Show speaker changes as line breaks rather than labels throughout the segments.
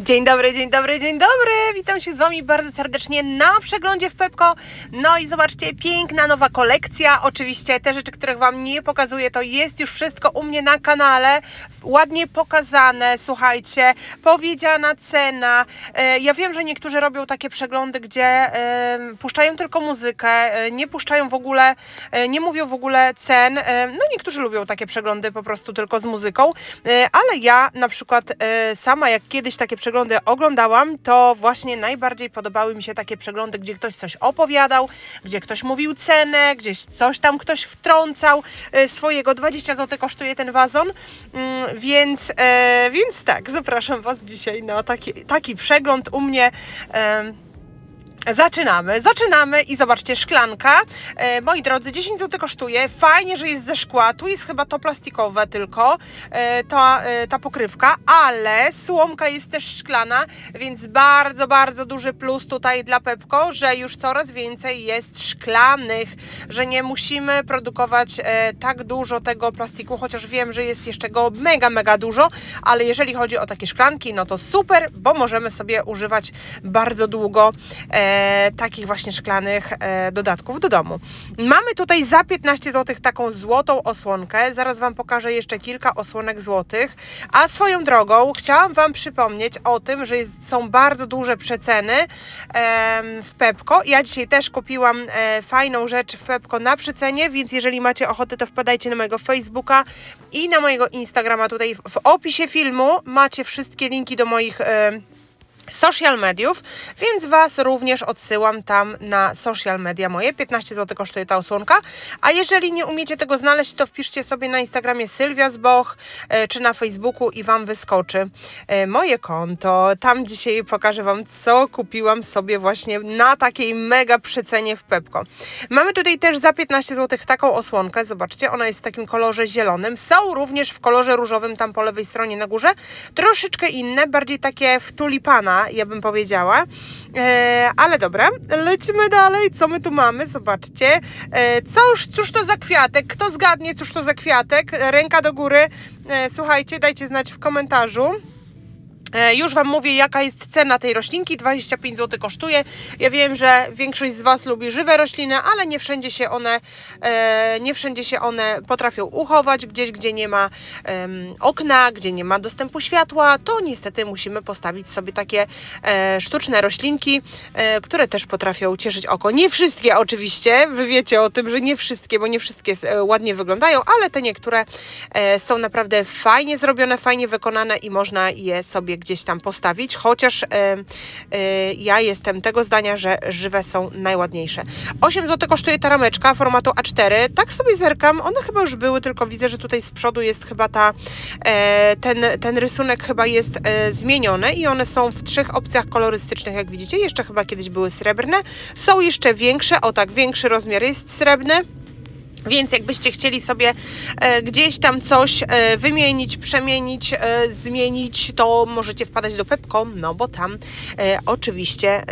Dzień dobry, dzień dobry, dzień dobry. Witam się z Wami bardzo serdecznie na przeglądzie w Pepko. No i zobaczcie, piękna nowa kolekcja. Oczywiście te rzeczy, których Wam nie pokazuję, to jest już wszystko u mnie na kanale. Ładnie pokazane, słuchajcie, powiedziana cena. E, Ja wiem, że niektórzy robią takie przeglądy, gdzie puszczają tylko muzykę, e, nie puszczają w ogóle, e, nie mówią w ogóle cen. No niektórzy lubią takie przeglądy po prostu tylko z muzyką, ale ja na przykład sama jak kiedyś takie przeglądy oglądałam, to właśnie najbardziej podobały mi się takie przeglądy, gdzie ktoś coś opowiadał, gdzie ktoś mówił cenę, gdzieś coś tam ktoś wtrącał e, swojego. 20 zł kosztuje ten wazon, Mm, więc, e, więc tak, zapraszam Was dzisiaj na taki, taki przegląd u mnie. Zaczynamy, zaczynamy i zobaczcie, szklanka. E, moi drodzy, 10 zł kosztuje. Fajnie, że jest ze szkła. Tu jest chyba to plastikowe tylko, e, ta, e, ta pokrywka, ale słomka jest też szklana, więc bardzo, bardzo duży plus tutaj dla Pepko, że już coraz więcej jest szklanych, że nie musimy produkować e, tak dużo tego plastiku, chociaż wiem, że jest jeszcze go mega, mega dużo, ale jeżeli chodzi o takie szklanki, no to super, bo możemy sobie używać bardzo długo e, takich właśnie szklanych e, dodatków do domu. Mamy tutaj za 15 zł taką złotą osłonkę. Zaraz Wam pokażę jeszcze kilka osłonek złotych. A swoją drogą chciałam Wam przypomnieć o tym, że jest, są bardzo duże przeceny em, w Pepko. Ja dzisiaj też kupiłam e, fajną rzecz w Pepko na przecenie, więc jeżeli macie ochotę, to wpadajcie na mojego Facebooka i na mojego Instagrama. Tutaj w, opisie filmu macie wszystkie linki do moich em, social mediów, więc Was również odsyłam tam na social media moje. 15 zł kosztuje ta osłonka. A jeżeli nie umiecie tego znaleźć, to wpiszcie sobie na Instagramie Sylwia Zboch e, czy na Facebooku i Wam wyskoczy e, moje konto. Tam dzisiaj pokażę Wam, co kupiłam sobie właśnie na takiej mega przecenie w Pepko. Mamy tutaj też za 15 zł taką osłonkę. Zobaczcie, ona jest w takim kolorze zielonym. Są również w kolorze różowym tam po lewej stronie na górze. Troszeczkę inne, bardziej takie w tulipana, ja bym powiedziała. E, ale dobra, lecimy dalej. Co my tu mamy? Zobaczcie. E, cóż, cóż to za kwiatek? Kto zgadnie, cóż to za kwiatek? Ręka do góry. E, słuchajcie, dajcie znać w komentarzu. E, Już Wam mówię, jaka jest cena tej roślinki. 25 zł kosztuje. Ja wiem, że większość z Was lubi żywe rośliny, ale nie wszędzie się one, e, nie wszędzie się one potrafią uchować. Gdzieś, gdzie nie ma okna, gdzie nie ma dostępu światła, to niestety musimy postawić sobie takie e, sztuczne roślinki, które też potrafią cieszyć oko. Nie wszystkie oczywiście, Wy wiecie o tym, że nie wszystkie, bo nie wszystkie ładnie wyglądają, ale te niektóre są naprawdę fajnie zrobione, fajnie wykonane i można je sobie gdzieś tam postawić, chociaż e, e, ja jestem tego zdania, że żywe są najładniejsze. 8 zł kosztuje ta rameczka formatu A4. Tak sobie zerkam, one chyba już były, tylko widzę, że tutaj z przodu jest chyba ta, e, ten, ten rysunek chyba jest zmieniony i one są w trzech opcjach kolorystycznych, jak widzicie. Jeszcze chyba kiedyś były srebrne. Są jeszcze większe, o tak, większy rozmiar jest srebrny. Więc jakbyście chcieli sobie e, gdzieś tam coś e, wymienić, przemienić, e, zmienić, to możecie wpadać do Pepko, no bo tam oczywiście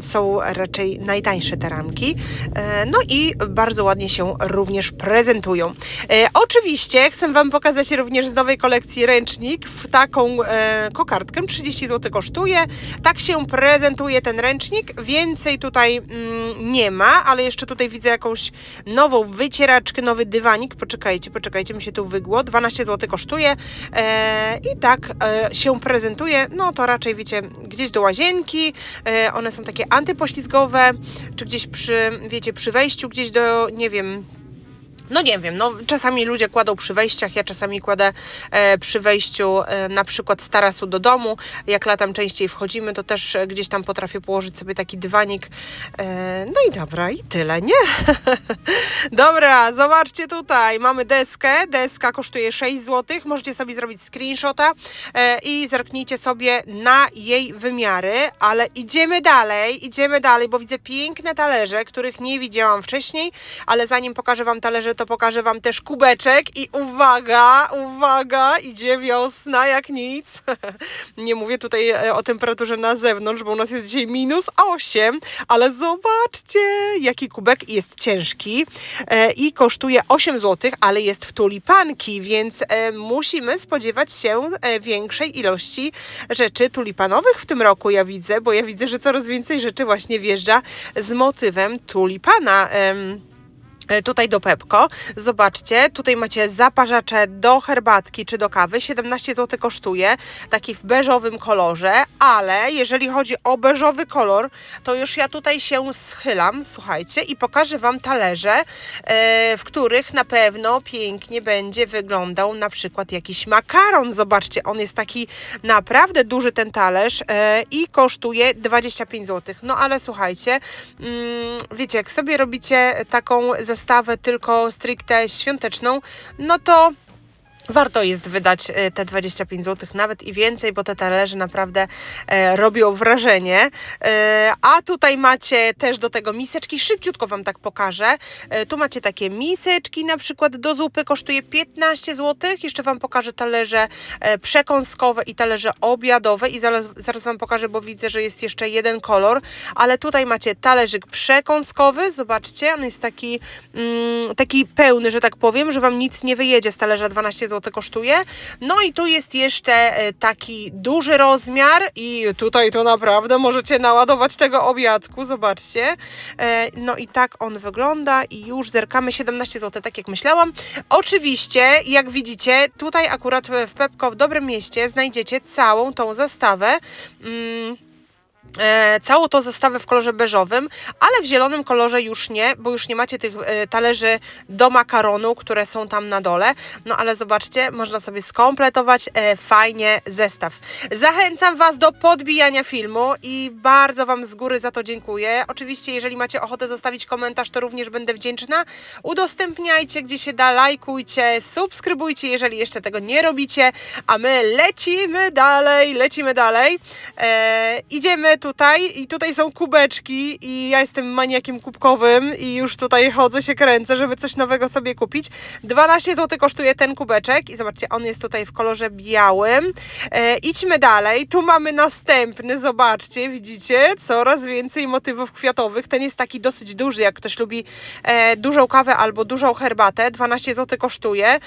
są raczej najtańsze te ramki. E, No i bardzo ładnie się również prezentują. E, Oczywiście chcę Wam pokazać również z nowej kolekcji ręcznik w taką e, kokardkę. 30 zł kosztuje. Tak się prezentuje ten ręcznik. Więcej tutaj mm, nie ma, ale jeszcze tutaj widzę jakąś nową wycieraczkę, nowy dywanik. Poczekajcie, poczekajcie, mi się tu wygło. 12 zł kosztuje. I tak się prezentuje. No to raczej wiecie, gdzieś do łazienki. One są takie antypoślizgowe, czy gdzieś przy, wiecie, przy wejściu, gdzieś do, nie wiem, no nie wiem, no czasami ludzie kładą przy wejściach, ja czasami kładę e, przy wejściu e, na przykład z tarasu do domu. Jak latem częściej wchodzimy, to też gdzieś tam potrafię położyć sobie taki dywanik. E, no i dobra, i tyle, nie? dobra, zobaczcie tutaj, mamy deskę. Deska kosztuje 6 zł. Możecie sobie zrobić screenshota e, i zerknijcie sobie na jej wymiary, ale idziemy dalej, idziemy dalej, bo widzę piękne talerze, których nie widziałam wcześniej, ale zanim pokażę Wam talerze, to pokażę Wam też kubeczek i uwaga, uwaga, idzie wiosna jak nic. Nie mówię tutaj e, o temperaturze na zewnątrz, bo u nas jest dzisiaj minus 8, ale zobaczcie, jaki kubek jest ciężki e, i kosztuje 8 zł, ale jest w tulipanki, więc e, musimy spodziewać się większej ilości rzeczy tulipanowych w tym roku, ja widzę, bo ja widzę, że coraz więcej rzeczy właśnie wjeżdża z motywem tulipana. E, Tutaj do Pepko. Zobaczcie, tutaj macie zaparzacze do herbatki czy do kawy. 17 zł kosztuje, taki w beżowym kolorze, ale jeżeli chodzi o beżowy kolor, to już ja tutaj się schylam, słuchajcie, i pokażę Wam talerze, e, w których na pewno pięknie będzie wyglądał na przykład jakiś makaron. Zobaczcie, on jest taki naprawdę duży ten talerz e, i kosztuje 25 zł. No ale słuchajcie, mm, wiecie, jak sobie robicie taką zestawę tylko stricte świąteczną, no to Warto jest wydać e, te 25 zł, nawet i więcej, bo te talerze naprawdę e, robią wrażenie. E, a tutaj macie też do tego miseczki, szybciutko Wam tak pokażę. Tu macie takie miseczki, na przykład do zupy kosztuje 15 zł. Jeszcze Wam pokażę talerze przekąskowe i talerze obiadowe i zaraz, zaraz Wam pokażę, bo widzę, że jest jeszcze jeden kolor, ale tutaj macie talerzyk przekąskowy, zobaczcie, on jest taki, mm, taki pełny, że tak powiem, że Wam nic nie wyjedzie z talerza 12 zł kosztuje. No i tu jest jeszcze e, taki duży rozmiar i tutaj to naprawdę możecie naładować tego obiadku, zobaczcie. E, No i tak on wygląda i już zerkamy 17 zł, tak jak myślałam. Oczywiście, jak widzicie, tutaj akurat w Pepko w Dobrym Mieście znajdziecie całą tą zestawę. Mm, całą tą zestawę w kolorze beżowym, ale w zielonym kolorze już nie, bo już nie macie tych e, talerzy do makaronu, które są tam na dole. No ale zobaczcie, można sobie skompletować e, fajnie zestaw. Zachęcam Was do podbijania filmu i bardzo Wam z góry za to dziękuję. Oczywiście, jeżeli macie ochotę zostawić komentarz, to również będę wdzięczna. Udostępniajcie gdzie się da, lajkujcie, subskrybujcie, jeżeli jeszcze tego nie robicie, a my lecimy dalej, lecimy dalej. E, idziemy tutaj i tutaj są kubeczki i ja jestem maniakiem kubkowym i już tutaj chodzę, się kręcę, żeby coś nowego sobie kupić. 12 zł kosztuje ten kubeczek i zobaczcie, on jest tutaj w kolorze białym. E, idźmy dalej, tu mamy następny, zobaczcie, widzicie, coraz więcej motywów kwiatowych. Ten jest taki dosyć duży, jak ktoś lubi e, dużą kawę albo dużą herbatę, 12 zł kosztuje. E,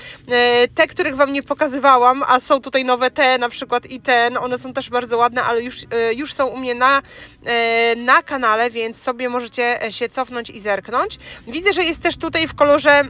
te, których Wam nie pokazywałam, a są tutaj nowe te, na przykład i ten, one są też bardzo ładne, ale już, e, już są u mnie na, e, na kanale, więc sobie możecie się cofnąć i zerknąć. Widzę, że jest też tutaj w kolorze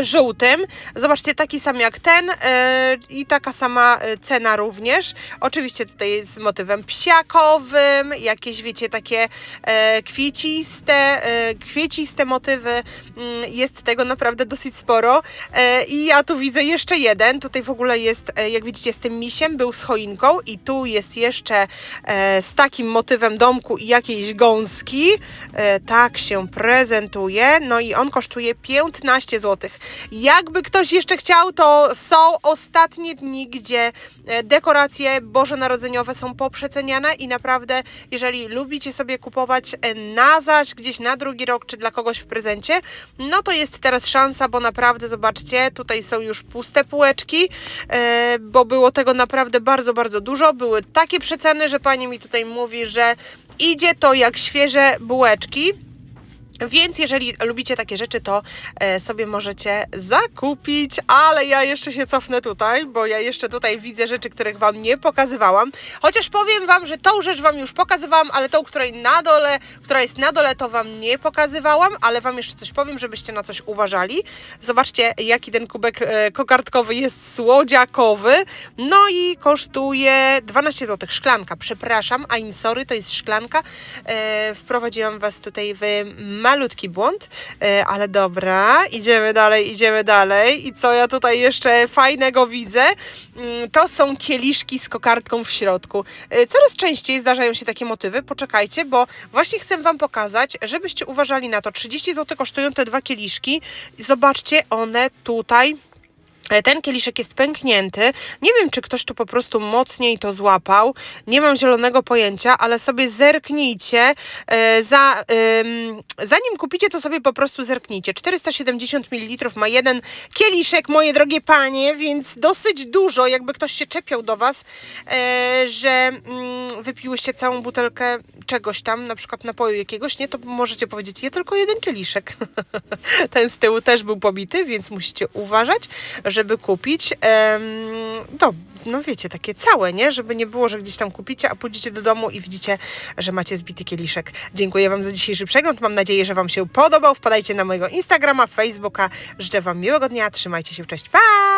żółtym. Zobaczcie, taki sam jak ten e, i taka sama e, cena również. Oczywiście tutaj z motywem psiakowym, jakieś wiecie, takie e, kwieciste, e, kwieciste motywy. Mm, Jest tego naprawdę dosyć sporo. E, I ja tu widzę jeszcze jeden. Tutaj w ogóle jest, e, jak widzicie, z tym misiem, był z choinką i tu jest jeszcze e, z takim motywem domku i jakiejś gąski. E, Tak się prezentuje. No i on kosztuje 15 zł. Jakby ktoś jeszcze chciał, to są ostatnie dni, gdzie e, dekoracje bożonarodzeniowe są poprzeceniane i naprawdę, jeżeli lubicie sobie kupować e, na zaś, gdzieś na drugi rok, czy dla kogoś w prezencie, no to jest teraz szansa, bo naprawdę, zobaczcie, tutaj są już puste półeczki, e, bo było tego naprawdę bardzo, bardzo dużo. Były takie przeceny, że pani mi tutaj mówi, że idzie to jak świeże bułeczki. Więc jeżeli lubicie takie rzeczy, to e, sobie możecie zakupić, ale ja jeszcze się cofnę tutaj, bo ja jeszcze tutaj widzę rzeczy, których Wam nie pokazywałam. Chociaż powiem Wam, że tą rzecz Wam już pokazywałam, ale tą, której na dole, która jest na dole, to Wam nie pokazywałam, ale Wam jeszcze coś powiem, żebyście na coś uważali. Zobaczcie, jaki ten kubek e, kokardkowy jest słodziakowy. No i kosztuje 12 zł. Szklanka, przepraszam, I'm sorry, to jest szklanka. E, wprowadziłam Was tutaj w malutki błąd, e, ale dobra, idziemy dalej, idziemy dalej. I co ja tutaj jeszcze fajnego widzę, Mm, to są kieliszki z kokardką w środku. E, Coraz częściej zdarzają się takie motywy, poczekajcie, bo właśnie chcę Wam pokazać, żebyście uważali na to. 30 zł kosztują te dwa kieliszki. Zobaczcie, one tutaj Ten kieliszek jest pęknięty. Nie wiem, czy ktoś tu po prostu mocniej to złapał. Nie mam zielonego pojęcia, ale sobie zerknijcie. E, Za, ym, zanim kupicie, to sobie po prostu zerknijcie. 470 ml ma jeden kieliszek, moje drogie panie, więc dosyć dużo, jakby ktoś się czepiał do Was, e, że mm, wypiłyście całą butelkę czegoś tam, na przykład napoju jakiegoś, nie, to możecie powiedzieć, je tylko jeden kieliszek. Ten z tyłu też był pobity, więc musicie uważać, żeby kupić to, no wiecie, takie całe, nie? Żeby nie było, że gdzieś tam kupicie, a pójdziecie do domu i widzicie, że macie zbity kieliszek. Dziękuję Wam za dzisiejszy przegląd. Mam nadzieję, że Wam się podobał. Wpadajcie na mojego Instagrama, Facebooka. Życzę Wam miłego dnia. Trzymajcie się. Cześć. Pa!